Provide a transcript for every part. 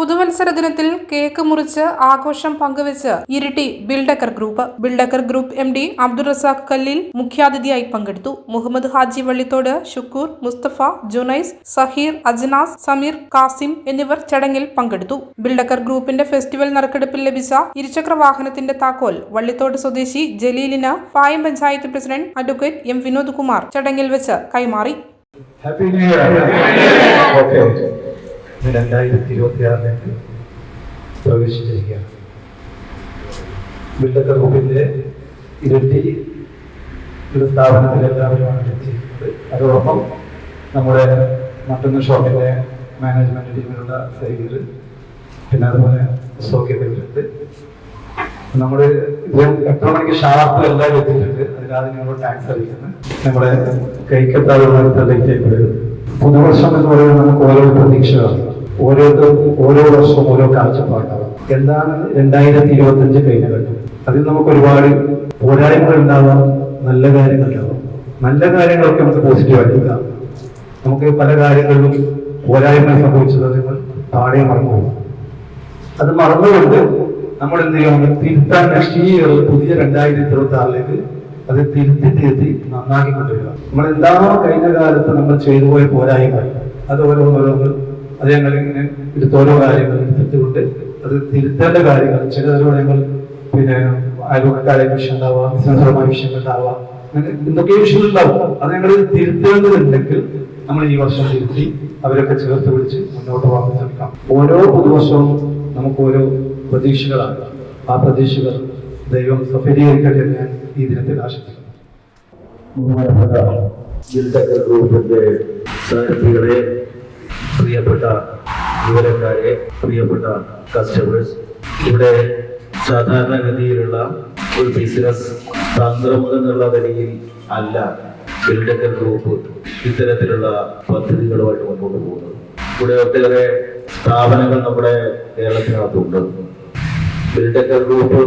പുതുവത്സര ദിനത്തിൽ കേക്ക് മുറിച്ച് ആഘോഷം പങ്കുവച്ച് ഇരിട്ടി ബിൽഡക്കർ group. ബിൽഡക്കർ group M D Abdul Razak Kallil മുഖ്യാതിഥിയായി പങ്കെടുത്തു. മുഹമ്മദ് ഹാജി വള്ളിത്തോട് ഷുക്കൂർ മുസ്തഫ ജുനൈസ് സഹീർ അജ്നാസ് സമീർ കാസിം എന്നിവർ ചടങ്ങിൽ പങ്കെടുത്തു. ബിൽഡക്കർ ഗ്രൂപ്പിന്റെ ഫെസ്റ്റിവൽ നറുക്കെടുപ്പിൽ ലഭിച്ച ഇരുചക്ര വാഹനത്തിന്റെ താക്കോൽ വള്ളിത്തോട് സ്വദേശി ജലീലിന് Payam panchayat president advocate M Vinod Kumar ചടങ്ങിൽ വെച്ച് കൈമാറി. ഹാപ്പി ന്യൂ ഇയർ ഓക്കെ രണ്ടായിരത്തി ഇരുപത്തി ആറിലേക്ക് പ്രവേശിച്ചിരിക്കുകയാണ് ഇരട്ടി സ്ഥാപനത്തിൽ എല്ലാവരുമാണ് എത്തിയിരിക്കുന്നത്. അതോടൊപ്പം നമ്മുടെ മറ്റൊന്ന് ഷോപ്പിന്റെ മാനേജ്മെന്റ് ടീമിലുള്ള സൈഡിൽ പിന്നെ അതുപോലെ സൗകര്യത്തിലുണ്ട് നമ്മുടെ മണിക്ക് ഷാർപ്പ് എല്ലാവരും എത്തിയിട്ടുണ്ട്. ഞങ്ങൾ ടാക്സ് അറിയിക്കുന്നത് നമ്മുടെ കൈക്കെത്താതെ ലേറ്റ് ആയിപ്പോയത് പുതുവർഷം എന്ന് പറയുന്നത് നമുക്ക് ഓരോ പ്രതീക്ഷകളാണ് ഓരോരുത്തർക്കും ഓരോ വർഷവും ഓരോ കാഴ്ചപ്പാടാണ്. എന്താണ് രണ്ടായിരത്തി ഇരുപത്തി അഞ്ച് കഴിഞ്ഞ അതിൽ നമുക്ക് ഒരുപാട് പോരായ്മകൾ ഉണ്ടാവാം നല്ല കാര്യങ്ങൾ ഉണ്ടാവാം. നല്ല കാര്യങ്ങളൊക്കെ നമുക്ക് പോസിറ്റീവായിട്ട് എടുക്കാം നമുക്ക് പല കാര്യങ്ങളിലും പോരായ്മ സംഭവിച്ചത് നിങ്ങൾ താഴെ മറന്നുപോകും അത് മറന്നുകൊണ്ട് നമ്മൾ എന്ത് ചെയ്യണം? തിരുത്താൻ നെക്സ്റ്റ് പുതിയ രണ്ടായിരത്തി ഇരുപത്തി ആറിലേക്ക് അത് തിരുത്തി തിരുത്തി നന്നാക്കി നമ്മൾ എല്ലാ കഴിഞ്ഞ കാലത്ത് നമ്മൾ ചെയ്തു പോയ പോരായ്മ അത് ഓരോന്നോരോന്ന് അത് ഞങ്ങൾ ഇങ്ങനെ എടുത്തോരോ കാര്യങ്ങൾ എടുത്തിട്ടുണ്ട്. അത് തിരുത്തേണ്ട കാര്യങ്ങൾ ചില കാര്യങ്ങൾ പിന്നെ അയൽവക്കാരെ വിഷയം ഉണ്ടാവാം ബിസിനസ്പരമായ വിഷയങ്ങൾ ഉണ്ടാവാം അങ്ങനെ എന്തൊക്കെ വിഷയങ്ങൾ ഉണ്ടാവും അത് ഞങ്ങൾ തിരുത്തേണ്ടതുണ്ടെങ്കിൽ നമ്മൾ ഈ വർഷം തിരുത്തി അവരൊക്കെ ചേർത്ത് പിടിച്ച് മുന്നോട്ട് പോകാൻ ശ്രമിക്കാം. ഓരോ പുതുവർഷവും നമുക്ക് ഓരോ പ്രതീക്ഷകളാണ്. ആ പ്രതീക്ഷകൾ ദൈവം സഫലീകരിക്കട്ടെ എന്ന് ഞാൻ ഈ ദിനത്തിൽ ആശംസിക്കുന്നു. ഗ്രൂപ്പിന്റെ പ്രിയപ്പെട്ട ജീവനക്കാരെ പ്രിയപ്പെട്ട കസ്റ്റമേഴ്സ് ഇവിടെ സാധാരണഗതിയിലുള്ള ഒരു ബിസിനസ് തന്ത്രം എന്നുള്ള നിലയിൽ അല്ല ബിൽഡക്കൽ ഗ്രൂപ്പ് ഇത്തരത്തിലുള്ള പദ്ധതികളുമായിട്ട് മുന്നോട്ട് പോകുന്നത്. ഇവിടെ ഒട്ടേറെ സ്ഥാപനങ്ങൾ നമ്മുടെ കേരളത്തിനകത്തുണ്ട്. ബിൽഡക്കൽ ഗ്രൂപ്പ്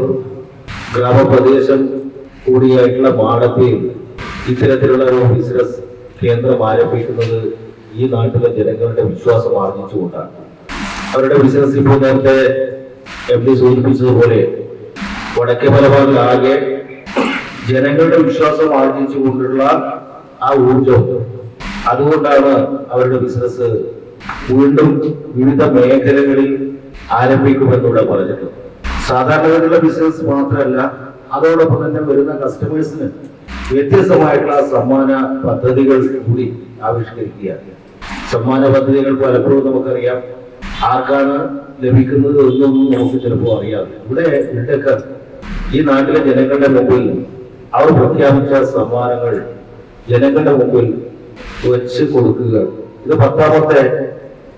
ഗ്രാമപ്രദേശം കൂടിയായിട്ടുള്ള മാടത്തിൽ ഇത്തരത്തിലുള്ള ഒരു ബിസിനസ് കേന്ദ്രം ആരംഭിക്കുന്നത് ഈ നാട്ടിലെ ജനങ്ങളുടെ വിശ്വാസം ആർജിച്ചുകൊണ്ടാണ് അവരുടെ ബിസിനസ് ഇപ്പോൾ നേരത്തെ എം ഡി സൂചിപ്പിച്ചതുപോലെ വടക്കേ മലബാറിലാകെ ജനങ്ങളുടെ വിശ്വാസം ആർജിച്ചുകൊണ്ടുള്ള ആ ഊർജം അതുകൊണ്ടാണ് അവരുടെ ബിസിനസ് വീണ്ടും വിവിധ മേഖലകളിൽ ആരംഭിക്കുമെന്നൂടെ പറഞ്ഞിട്ടുണ്ട് സാധാരണഗതിയുള്ള ബിസിനസ് മാത്രമല്ല അതോടൊപ്പം തന്നെ വരുന്ന കസ്റ്റമേഴ്സിന് വ്യത്യസ്തമായിട്ടുള്ള സമ്മാന പദ്ധതികൾ കൂടി ആവിഷ്കരിക്കുക സമ്മാന പദ്ധതികൾ പലപ്പോഴും നമുക്കറിയാം. ആർക്കാണ് ലഭിക്കുന്നത് എന്നൊന്നും നമുക്ക് ചിലപ്പോൾ അറിയാം. ഇവിടെ ഇവിടെയൊക്കെ ഈ നാട്ടിലെ ജനങ്ങളുടെ മുമ്പിൽ അവർ പ്രഖ്യാപിച്ച സമ്മാനങ്ങൾ ജനങ്ങളുടെ മുമ്പിൽ വെച്ച് കൊടുക്കുക. ഇത് പത്താമത്തെ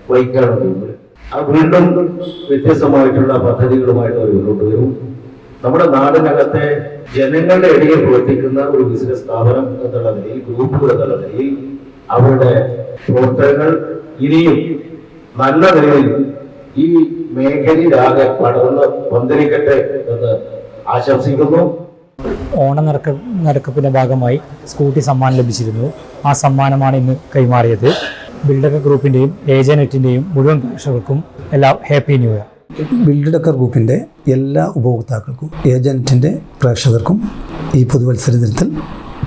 വൈക്കാണ് ആ വീണ്ടും വ്യത്യസ്തമായിട്ടുള്ള പദ്ധതികളുമായിട്ട് അവർ മുന്നോട്ട് വരും. നമ്മുടെ നാടിനകത്തെ ജനങ്ങളുടെ ഇടയിൽ പ്രവർത്തിക്കുന്ന ഒരു ബിസിനസ് സ്ഥാപനം എന്നുള്ള നിലയിൽ ഗ്രൂപ്പുകൾ എന്നുള്ള നിലയിൽ അവരുടെ പ്രവർത്തനങ്ങൾ ഇനിയും നല്ല നിലയിൽ ഈ മേഖലയിലാകെ പടർന്ന് പന്തലിക്കട്ടെ എന്ന് ആശംസിക്കുന്നു. ഓണ നറുക്ക നറുക്കെപ്പിന്റെ ഭാഗമായി സ്കൂട്ടി സമ്മാനം ലഭിച്ചിരുന്നു. ആ സമ്മാനമാണ് ഇന്ന് കൈമാറിയത്. ബിൽഡക്കർ ഗ്രൂപ്പിന്റെയും ഏജനെറ്റിന്റെയും മുഴുവൻ പ്രേക്ഷകർക്കും എല്ലാ ഹാപ്പി ന്യൂ ഇയർ. ബിൽഡക്കർ ഗ്രൂപ്പിന്റെ എല്ലാ ഉപഭോക്താക്കൾക്കും ഏജന്റിന്റെ പ്രേക്ഷകർക്കും ഈ പുതുവത്സര ദിനത്തിൽ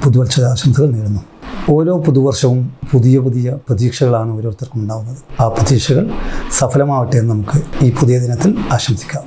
പുതുവത്സര ആശംസകൾ നേരുന്നു. ഓരോ പുതുവർഷവും പുതിയ പുതിയ പ്രതീക്ഷകളാണ് ഓരോരുത്തർക്കും ഉണ്ടാകുന്നത് ആ പ്രതീക്ഷകൾ സഫലമാവട്ടെ എന്ന് നമുക്ക് ഈ പുതിയ ദിനത്തിൽ ആശംസിക്കാം.